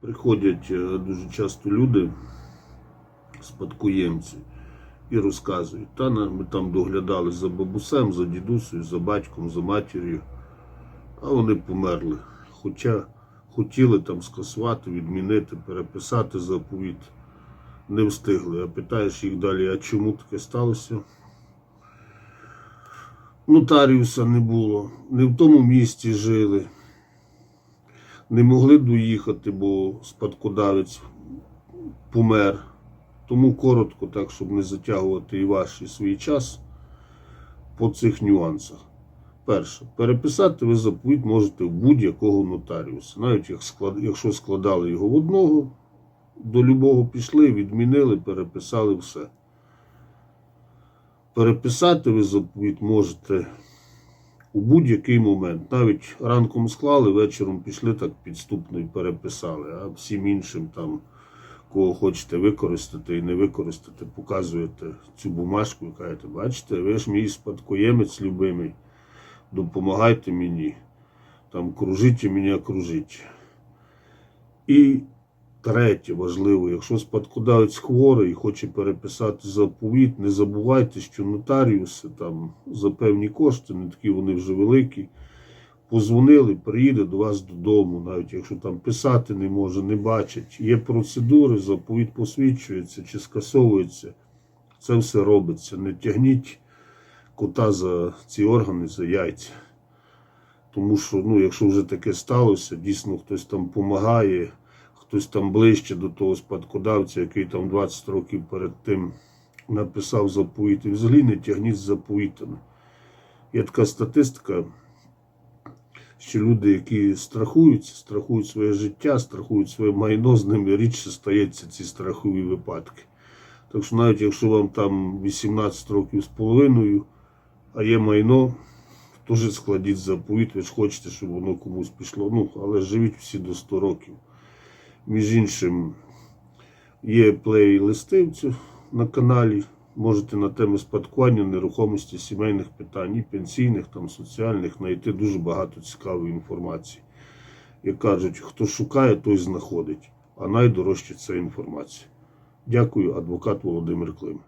приходять е, дуже часто люди, спадкоємці, і розказують, та ми там доглядали за бабусем, за дідусею, за батьком, за матір'ю, а вони померли. Хоча хотіли там скасувати, відмінити, переписати заповіт, не встигли. А питаєш їх далі, а чому таке сталося? Нотаріуса не було, не в тому місті жили, не могли доїхати, бо спадкодавець помер. Тому коротко, так, щоб не затягувати і ваш, і свій час по цих нюансах. Перше, переписати ви заповіт можете в будь-якого нотаріуса. Навіть якщо складали його в одного, до любого пішли, відмінили, переписали все. Переписати ви заповіт можете у будь-який момент. Навіть ранком склали, вечором пішли так підступно і переписали, а всім іншим там, кого хочете використати і не використати, показуєте цю бумажку і кажете, бачите, ви ж мій спадкоємець любимий, допомагайте мені, там кружіть мене, окружіть. І Третє важливо, якщо спадкодавець хворий і хоче переписати заповіт, не забувайте, що нотаріуси там за певні кошти, не такі вони вже великі, позвонили, приїде до вас додому, навіть якщо там писати не може, не бачить. Є процедури, заповіт посвідчується чи скасовується. Це все робиться. Не тягніть кота за ці органи, за яйця. Тому що, ну, якщо вже таке сталося, дійсно хтось там допомагає хтось там ближче до того спадкодавця, який там 20 років перед тим написав заповіт. І взагалі не тягніть з заповітами. Є така статистика, що люди, які страхуються, страхують своє життя, страхують своє майно, з ними рідше стаються ці страхові випадки. Так що навіть якщо вам там 18 років з половиною, а є майно, теж складіть заповіт, ви ж хочете, щоб воно комусь пішло. Ну, але живіть всі до 100 років. Між іншим, є плейлисти на каналі. Можете на теми спадкування, нерухомості, сімейних питань, і пенсійних, там, соціальних знайти дуже багато цікавої інформації. Як кажуть, хто шукає, той знаходить. А найдорожче це інформація. Дякую, адвокат Володимир Клим.